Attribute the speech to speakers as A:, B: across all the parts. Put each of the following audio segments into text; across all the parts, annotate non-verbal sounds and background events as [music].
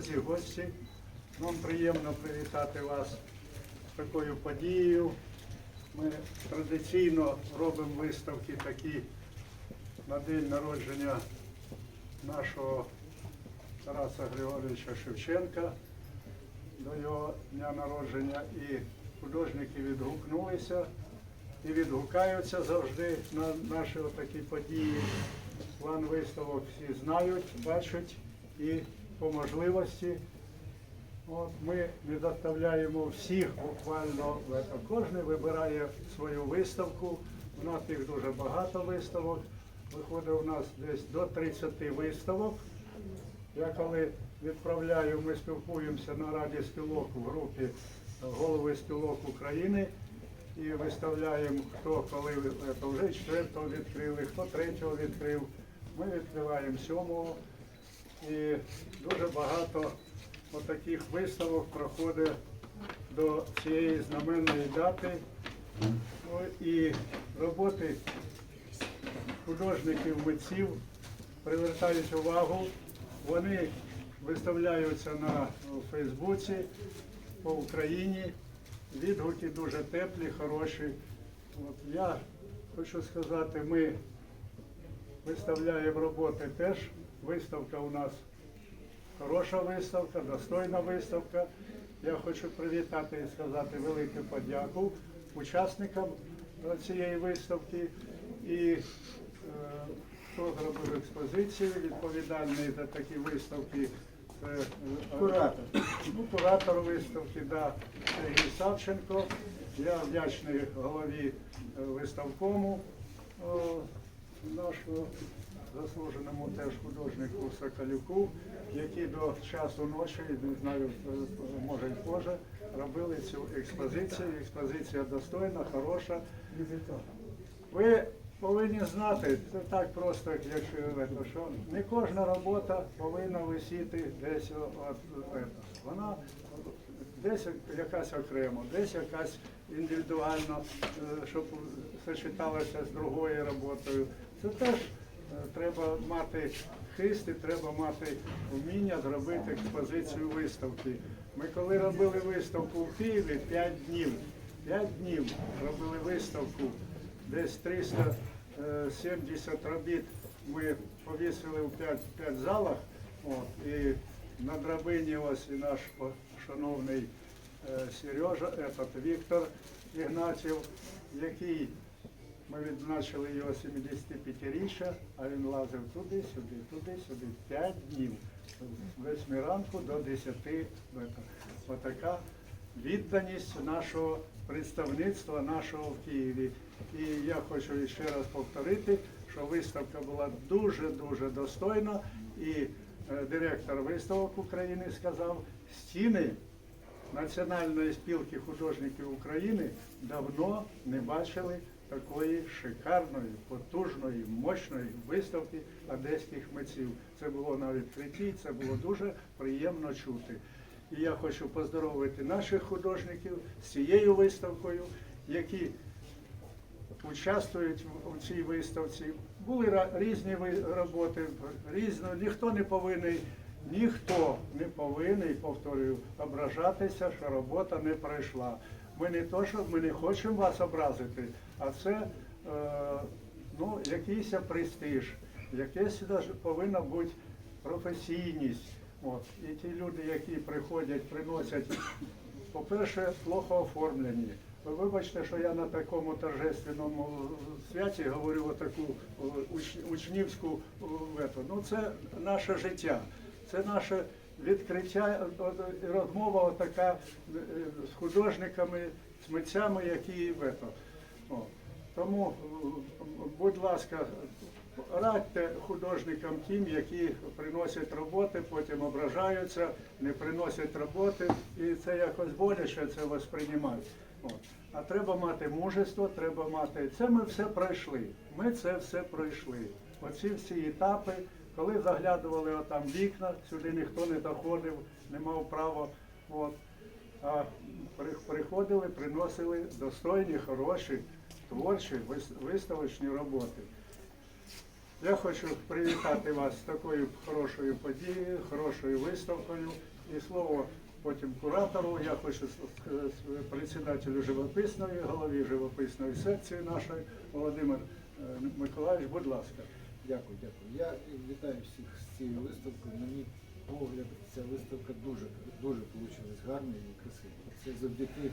A: друзі, гості. Нам приємно привітати вас з такою подією. Ми традиційно робимо виставки такі на день народження нашого Тараса Григоровича Шевченка до його дня народження. І художники відгукнулися і відгукаються завжди на наші такі події. План виставок всі знають, бачать і по можливості. От ми не всіх буквально. Кожен вибирає свою виставку. У нас їх дуже багато виставок. Виходить у нас десь до 30 виставок. Я коли відправляю, ми спілкуємося на Раді спілок в групі голови спілок України і виставляємо, хто коли вже четвертого відкрили, хто третього відкрив. Ми відкриваємо сьомого. І дуже багато отаких виставок проходить до цієї знаменної дати. Ну, І роботи художників, митців привертають увагу. Вони виставляються на Фейсбуці по Україні. Відгуки дуже теплі, хороші. От я хочу сказати, ми виставляємо роботи теж. Виставка у нас хороша виставка, достойна виставка. Я хочу привітати і сказати велику подяку учасникам е, цієї виставки і е, хто зробив експозицію, відповідальний за такі виставки. Це е,
B: Куратор.
A: Ну, куратор виставки, да, Сергій Савченко. Я вдячний голові е, виставкому о, нашого заслуженому теж художнику Соколюку, які до часу ночі, не знаю, е, може й позже, робили цю експозицію. Експозиція достойна, хороша. Ви повинні знати, це так просто, якщо що не кожна робота повинна висіти десь от, от, вона десь якась окремо, десь якась індивідуально, е, щоб сочеталася з другою роботою. Це теж е, треба мати хист і треба мати вміння зробити експозицію виставки. Ми коли робили виставку в Києві 5 днів, 5 днів робили виставку, десь 370 робіт ми повісили в 5, 5 залах. От, і на драбині ось і наш шановний е, Сережа, этот, Віктор Ігнатів, який ми відзначили його 75-річчя, а він лазив туди, сюди, туди, сюди. 5 днів. З 8 ранку до 10. вечора. Отака відданість нашого представництва нашого в Києві. І я хочу ще раз повторити, що виставка була дуже-дуже достойна. І е, директор виставок України сказав, стіни Національної спілки художників України давно не бачили такої шикарної, потужної, мощної виставки одеських митців. Це було на відкритті, це було дуже приємно чути. І я хочу поздоровити наших художників з цією виставкою, які участвують у цій виставці. Були різні роботи, різно, ніхто не повинен, ніхто не повинен, повторюю, ображатися, що робота не пройшла. Ми не то, що ми не хочемо вас образити, а це е, ну, якийсь престиж, даже повинна бути професійність. От. І ті люди, які приходять, приносять по-перше, плохо оформлені. Ви вибачте, що я на такому торжественному святі говорю отаку уч- учнівську о, ету. Ну це наше життя, це наше відкриття, розмова така е, з художниками, з митцями, які в ето. О. Тому, е, будь ласка, радьте художникам тим, які приносять роботи, потім ображаються, не приносять роботи, і це якось боляче це восприймати. От. А треба мати мужество, треба мати. Це ми все пройшли. Ми це все пройшли. Оці всі етапи, коли заглядували отам вікна, сюди ніхто не доходив, не мав права. От. А приходили, приносили достойні, хороші, творчі, виставочні роботи. Я хочу привітати вас з такою хорошою подією, хорошою виставкою. І слово потім куратору. Я хочу председателю живописної, голові живописної секції нашої, Володимир е, Миколаївич, будь ласка.
B: Дякую, дякую. Я вітаю всіх з цією виставкою. Мій погляд, ця виставка дуже, дуже вийшла гарною і красивою. Це завдяки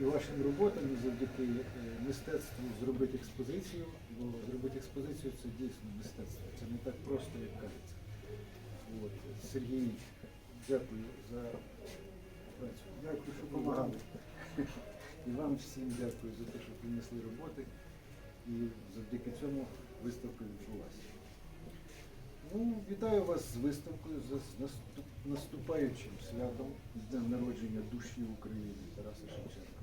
B: і вашим роботам, і завдяки е, мистецтву зробити експозицію. Бо зробити експозицію це дійсно мистецтво. Це не так просто, як кажеться. От. Сергій, дякую за працю.
A: Дякую, що допомагали.
B: І вам всім дякую за те, що принесли роботи. І завдяки цьому виставка відбулася. Ну, вітаю вас з виставкою, з з наступ- наступаючим святом, з днем народження душі України Тараса Шевченка.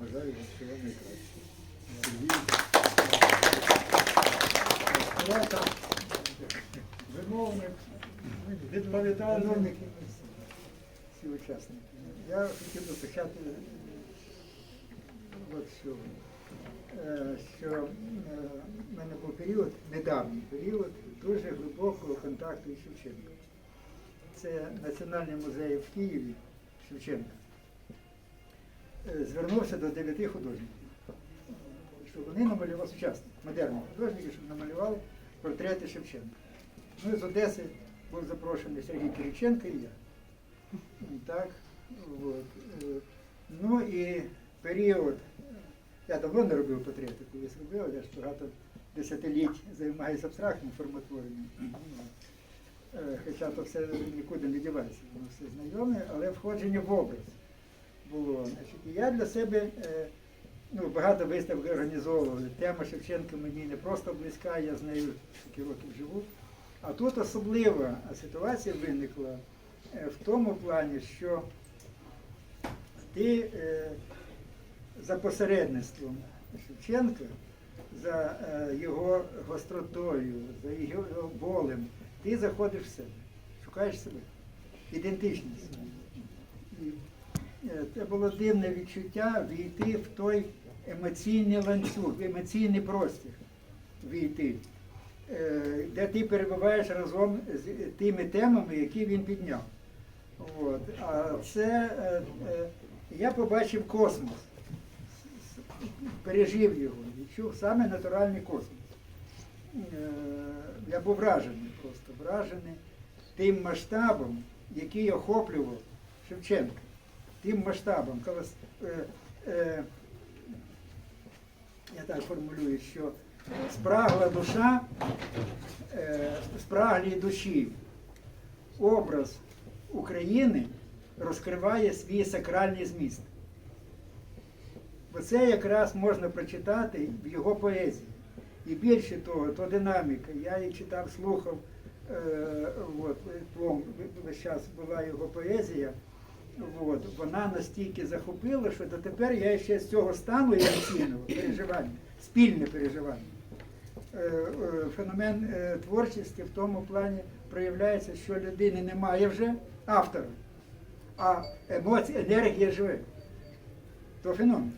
B: Бажаю вам всього
A: Куратор, вимовник, відповідальний.
C: Всі учасники. Я хотів би почати от що, Е, що е, в мене був період, недавній період, дуже глибокого контакту із Шевченком. Це Національний музей в Києві Шевченка. Е, Звернувся до дев'яти художників, щоб вони намалювали сучасних, модерних художників, щоб намалювали портрети Шевченка. Ну, з Одеси був запрошений Сергій Кириченко і я. Так, от. е, Ну і період, я давно не робив портрети, колись робив, я ж багато десятиліть займаюся абстрактним форматворенням. Е, Хоча то все нікуди не дівається, воно все знайоме, але входження в образ було. І я для себе е, ну, багато виставок організовував. Тема Шевченка мені не просто близька, я з нею скільки років живу. А тут особлива ситуація виникла е, в тому плані, що ти е, за посередництвом Шевченка, за його гостротою, за його болем, ти заходиш в себе, шукаєш себе, ідентичність. Е, це було дивне відчуття війти в той емоційний ланцюг, в емоційний простір війти, е, де ти перебуваєш разом з тими темами, які він підняв. От. А це е, я побачив космос, пережив його, відчув саме натуральний космос. Я був вражений, просто вражений тим масштабом, який охоплював Шевченка. Тим масштабом. колос- е, е, Я так формулюю, що спрагла душа, е, спраглій душі образ України розкриває свій сакральний зміст. Бо це якраз можна прочитати в його поезії. І більше того, то динаміка. Я її читав, слухав, е, от, весь час була його поезія. От, вона настільки захопила, що дотепер я ще з цього стану емоційного переживання, спільне переживання. Е, е, Феномен е, творчості в тому плані проявляється, що людини немає вже автора, а емоція, енергія живе. То феномен.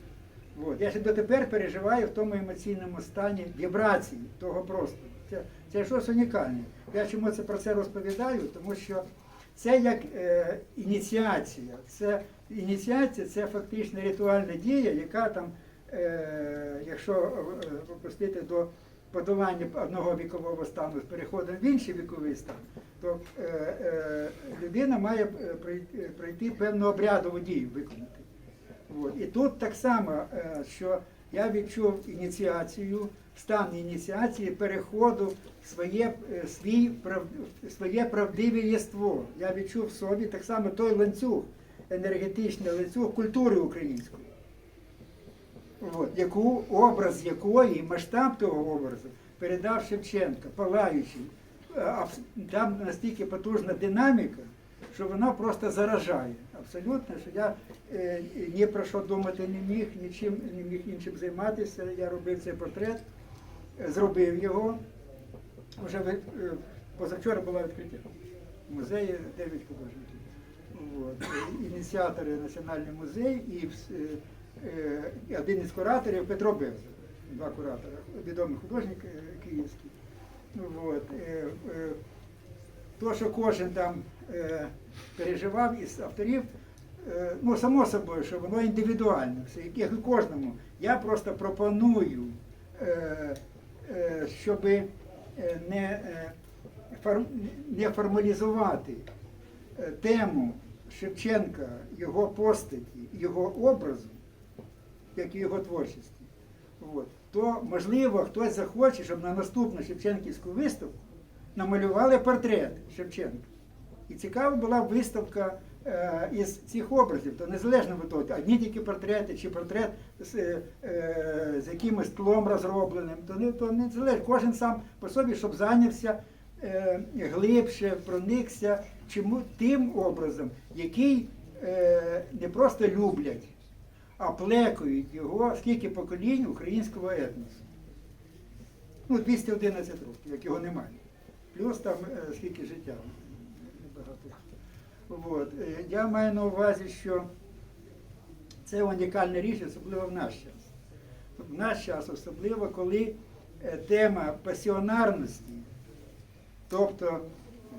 C: От. Я ще дотепер переживаю в тому емоційному стані вібрації того простору. Це, це щось унікальне. Я чому це про це розповідаю? Тому що це як е, ініціація. Це ініціація це фактично ритуальна дія, яка там, е, якщо е, опустити до подолання одного вікового стану з переходом в інший віковий стан, то е, е, людина має е, пройти, певну обрядову дію виконати. От. І тут так само, е, що я відчув ініціацію, стан ініціації переходу своє, е, свій, своє правдиве єство. Я відчув в собі так само той ланцюг, енергетичний ланцюг культури української. От, яку, образ якої, масштаб того образу передав Шевченка, палаючий. Е, Там настільки потужна динаміка, що вона просто заражає. Абсолютно, що я е, ні про що думати не міг, нічим не міг іншим займатися. Я робив цей портрет, зробив його. Вже е, позавчора була відкриття. Музеї 9 художників. От. Ініціатори Національний музей і е, е, один із кураторів Петро Безов. два куратора, відомий художник київський. От, то, що кожен там переживав із авторів, ну, само собою, що воно індивідуально, все, як- і кожному. Я просто пропоную, щоб не, е, не формалізувати е, тему Шевченка, його постаті, його образу, як і його творчості. От. То, можливо, хтось захоче, щоб на наступну Шевченківську виставку намалювали портрет Шевченка. І цікава була виставка е, із цих образів, то незалежно від того, одні тільки портрети, чи портрет з, е, е, з якимось тлом розробленим, то не, то не залежить. Кожен сам по собі, щоб зайнявся е, глибше, проникся чому, тим образом, який е, не просто люблять, а плекають його скільки поколінь українського етносу. Ну, 211 років, як його немає. Плюс там е, скільки життя. Небагато. От. е, Я маю на увазі, що це унікальна річ, особливо в наш час. В наш час, особливо, коли е, тема пасіонарності, тобто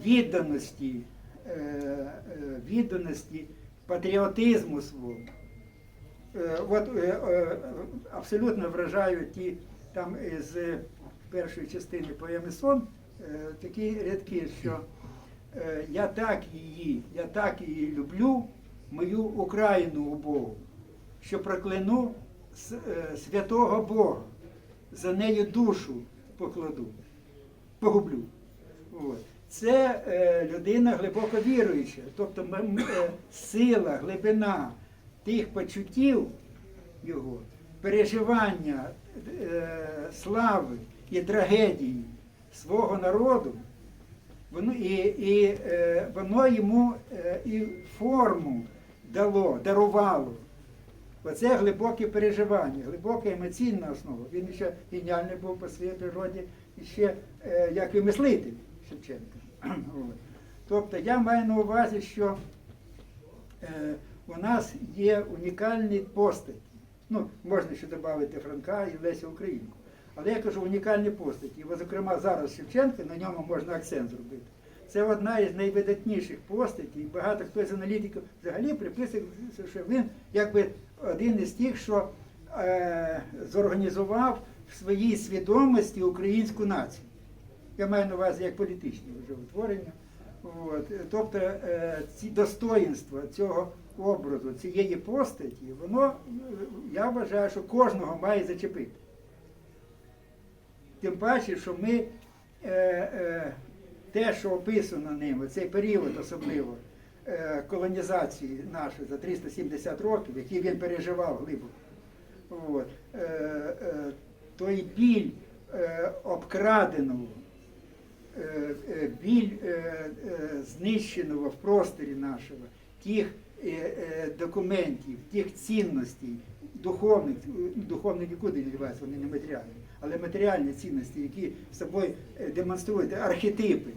C: відданості, е, відданості патріотизму свого, От абсолютно вражають ті там з першої частини поеми сон такі рядки, що я так її, я так її люблю, мою Україну убогу, що прокляну е, святого Бога, за нею душу покладу, погублю. От. Це е, людина глибоко віруюча, тобто е, сила, глибина тих почуттів його, переживання е, слави і трагедії свого народу, воно, і, і е, воно йому е, і форму дало, дарувало. Оце глибоке переживання, глибока емоційна основа. Він ще геніальний був по своїй природі, і ще е, як і мислитель Шевченка. [clears throat] Тобто я маю на увазі, що у нас є унікальні постаті. Ну, можна ще додати Франка і Леся Українку. Але я кажу унікальні постаті. І, зокрема, зараз Шевченка, на ньому можна акцент зробити. Це одна із найвидатніших постатей. Багато хто з аналітиків взагалі приписує, що він якби один із тих, що е, зорганізував в своїй свідомості українську націю. Я маю на увазі як політичне вже утворення. От. Тобто е, ці достоїнства цього образу, цієї постаті, воно, я вважаю, що кожного має зачепити. Тим паче, що ми е, е, те, що описано ним, цей період особливо е, колонізації нашої за 370 років, який він переживав глибоко. От, е, е, той біль е, обкраденого, е, е, біль е, е, знищеного в просторі нашого, тих е, е, документів, тих цінностей, духовних, духовні нікуди не діваються, вони не матеріальні, але матеріальні цінності, які собою е, демонструють архетипи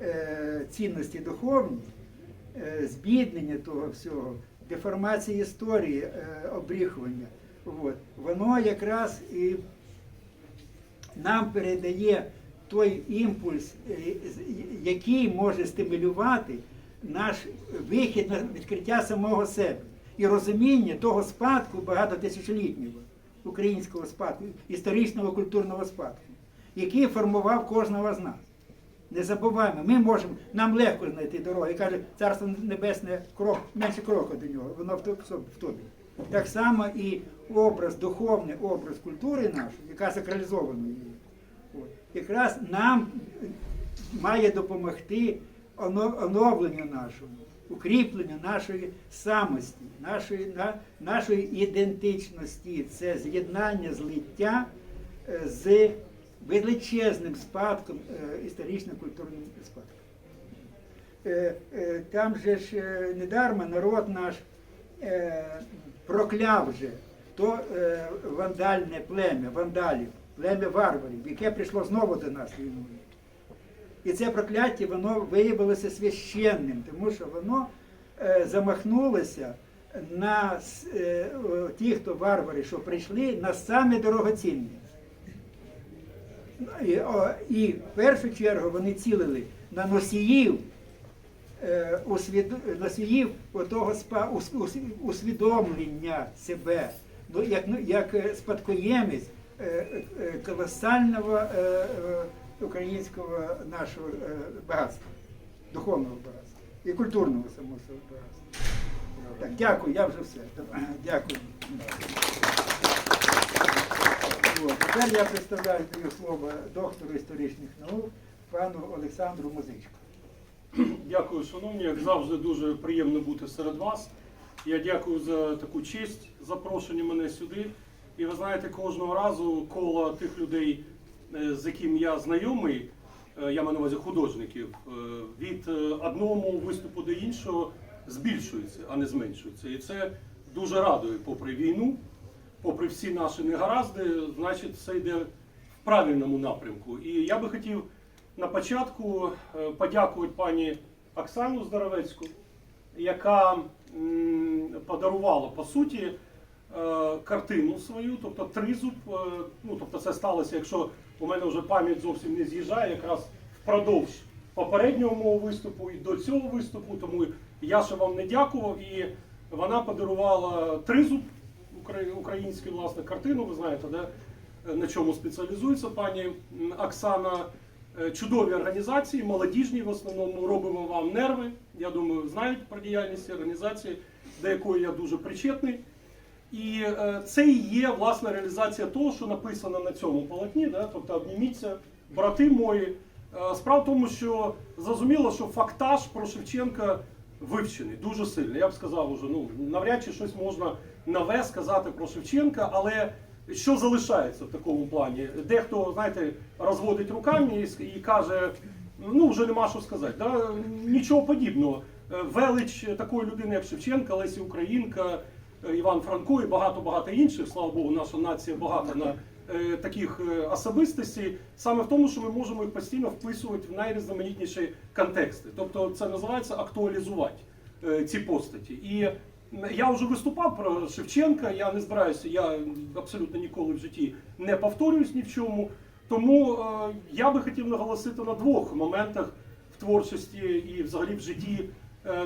C: е, цінності духовні, е, збіднення того всього, деформація історії, е, обріхування. От. Воно якраз і нам передає той імпульс, е, який може стимулювати наш вихід на відкриття самого себе і розуміння того спадку багатотисячолітнього українського спадку, історичного культурного спадку, який формував кожного з нас. Не забуваємо, ми можемо, нам легко знайти дорогу. І каже, царство небесне крок, менше кроку до нього, воно в тобі. Так само і образ, духовний образ культури нашої, яка сакралізована от, якраз нам має допомогти оновленню нашому, укріпленню нашої самості, нашої, на, нашої ідентичності. Це з'єднання, злиття е, з величезним спадком, е, історично-культурним спадком. Е, Там же ж недарма народ наш прокляв же то вандальне плем'я, вандалів, плем'я варварів, яке прийшло знову до нас війною. І це прокляття воно виявилося священним, тому що воно е, замахнулося на е, ті, хто варвари, що прийшли, на саме дорогоцінне. І, в першу чергу вони цілили на носіїв, е, носіїв отого усвідомлення себе, ну, як, ну, спадкоємець колосального українського нашого е, багатства, духовного багатства і культурного само собою багатства. Так, дякую, я вже все. Дякую. От, тепер я представляю даю слово доктору історичних наук пану Олександру Музичку.
D: Дякую, шановні. Як завжди, дуже приємно бути серед вас. Я дякую за таку честь запрошення мене сюди. І ви знаєте, кожного разу коло тих людей, з яким я знайомий, е, я маю на увазі художників, е, від е, одного виступу до іншого збільшується, а не зменшується. І це дуже радує, попри війну, попри всі наші негаразди, значить, це йде в правильному напрямку. І я би хотів на початку е, подякувати пані Оксану Здоровецьку, яка подарувала по суті е, картину свою, тобто тризуб. е, Ну тобто це сталося, якщо у мене вже пам'ять зовсім не з'їжджає, якраз впродовж попереднього мого виступу і до цього виступу. Тому я ще вам не дякував. І вона подарувала тризуб укра- українську власне картину. Ви знаєте, да? е, на чому спеціалізується пані Оксана. Е, Чудові організації, молодіжні в основному робимо вам нерви. Я думаю, знають про діяльність організації, до якої я дуже причетний. І е, це і є власне реалізація того, що написано на цьому полотні. Да? Тобто обніміться, брати мої. Е, Справа в тому, що зрозуміло, що фактаж про Шевченка вивчений дуже сильно. Я б сказав уже, ну навряд чи щось можна нове сказати про Шевченка, але що залишається в такому плані? Дехто, знаєте, розводить руками і, каже, ну вже нема що сказати. Да? Нічого подібного. Велич такої людини, як Шевченка, Лесі Українка, Іван Франко і багато-багато інших. Слава Богу, наша нація багата на е, таких е, особистостей. Саме в тому, що ми можемо їх постійно вписувати в найрізноманітніші контексти. Тобто це називається актуалізувати е, ці постаті. І я вже виступав про Шевченка. Я не збираюся, я абсолютно ніколи в житті не повторююсь ні в чому. Тому е, я би хотів наголосити на двох моментах в творчості і взагалі в житті е,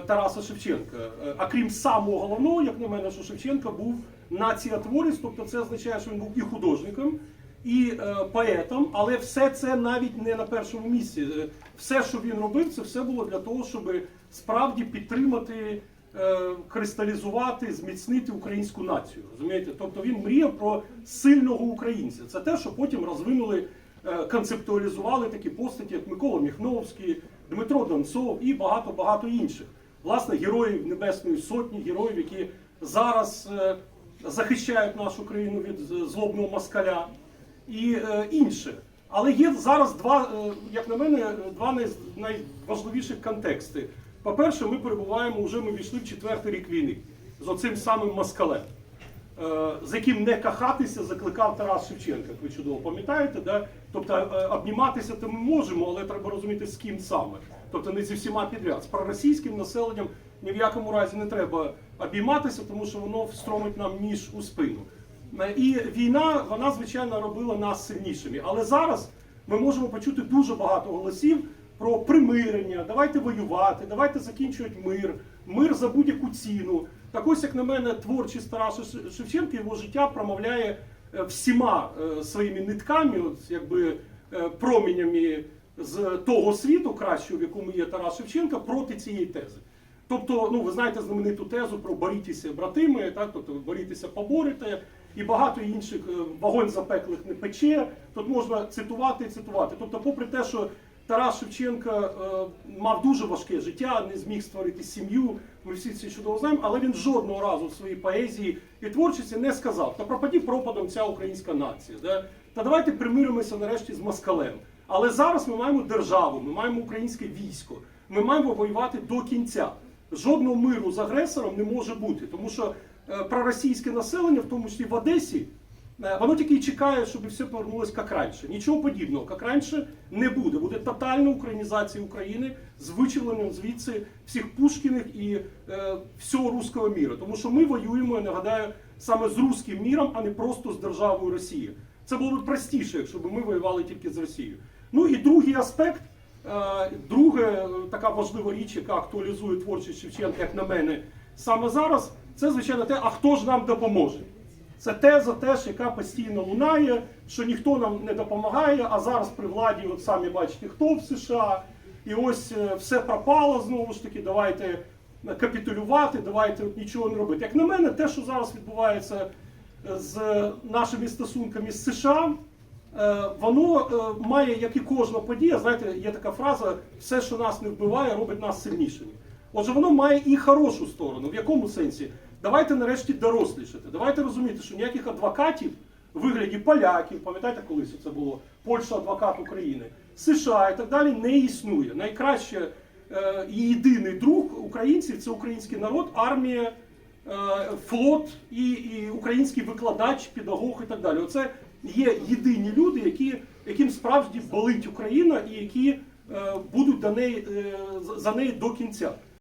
D: Тараса Шевченка. Е, А крім самого головного, як на мене, що Шевченка був націотворець, тобто це означає, що він був і художником, і е, поетом, але все це навіть не на першому місці. Е, Все, що він робив, це все було для того, щоб справді підтримати, е, кристалізувати, зміцнити українську націю. Розумієте? Тобто він мріяв про сильного українця. Це те, що потім розвинули, е, концептуалізували такі постаті, як Микола Міхновський, Дмитро Донцов і багато багато інших. Власне, героїв Небесної Сотні, героїв, які зараз е, захищають нашу країну від злобного москаля і е, інших. Але є зараз два, е, як на мене, два най- найважливіших контексти. По-перше, ми перебуваємо, вже ми війшли в четвертий рік війни з оцим самим москалем, е, з яким не кахатися закликав Тарас Шевченко, як ви чудово пам'ятаєте. Да? Тобто е, обніматися то ми можемо, але треба розуміти, з ким саме. Тобто не зі всіма підряд. З проросійським населенням ні в якому разі не треба обійматися, тому що воно встромить нам ніж у спину. Е, І війна, вона, звичайно, робила нас сильнішими. Але зараз ми можемо почути дуже багато голосів про примирення, давайте воювати, давайте закінчувати мир, мир за будь-яку ціну. Так ось, як на мене, творчість Тараса Шевченка, його життя промовляє е, всіма е, своїми нитками, от, якби е, променями з того світу кращого, в якому є Тарас Шевченка, проти цієї тези. Тобто, ну ви знаєте знамениту тезу про борітеся братими, так тобто борітеся поборете, і багато інших вогонь запеклих не пече. Тут можна цитувати і цитувати. Тобто, попри те, що Тарас Шевченко е, мав дуже важке життя, не зміг створити сім'ю. Ми всі це чудово знаємо, але він жодного разу в своїй поезії і творчості не сказав: та пропаді пропадом ця українська нація. Да? Та давайте примиримося нарешті з москалем. Але зараз ми маємо державу, ми маємо українське військо, ми маємо воювати до кінця. Жодного миру з агресором не може бути, тому що е, проросійське населення, в тому числі в Одесі, воно тільки й чекає, щоб все повернулося як раніше. Нічого подібного, як раніше, не буде. Буде тотальна українізація України з вичавленням звідси всіх Пушкіних і е, всього руського міра. Тому що ми воюємо, я нагадаю, саме з руським міром, а не просто з державою Росії. Це було б простіше, якщо б ми воювали тільки з Росією. Ну і другий аспект, е, друге, е, така важлива річ, яка актуалізує творчість Шевченка, як на мене, саме зараз, це звичайно те, а хто ж нам допоможе. Це теза теж, яка постійно лунає, що ніхто нам не допомагає, а зараз при владі, от самі бачите, хто в США, і ось е, все пропало знову ж таки, давайте капітулювати, давайте от нічого не робити. Як на мене, те, що зараз відбувається е, з нашими стосунками з США, е, воно має, як і кожна подія, знаєте, є така фраза: все, що нас не вбиває, робить нас сильнішими. Отже, воно має і хорошу сторону. В якому сенсі? Давайте нарешті дорослішати. Давайте розуміти, що ніяких адвокатів в вигляді поляків, пам'ятаєте, колись це було Польща адвокат України, США і так далі не існує. Найкраще е, єдиний друг українців це український народ, армія, е, флот і, і український викладач, педагог і так далі. Оце є єдині люди, які, яким справді болить Україна і які е, будуть до неї, е, за неї до кінця.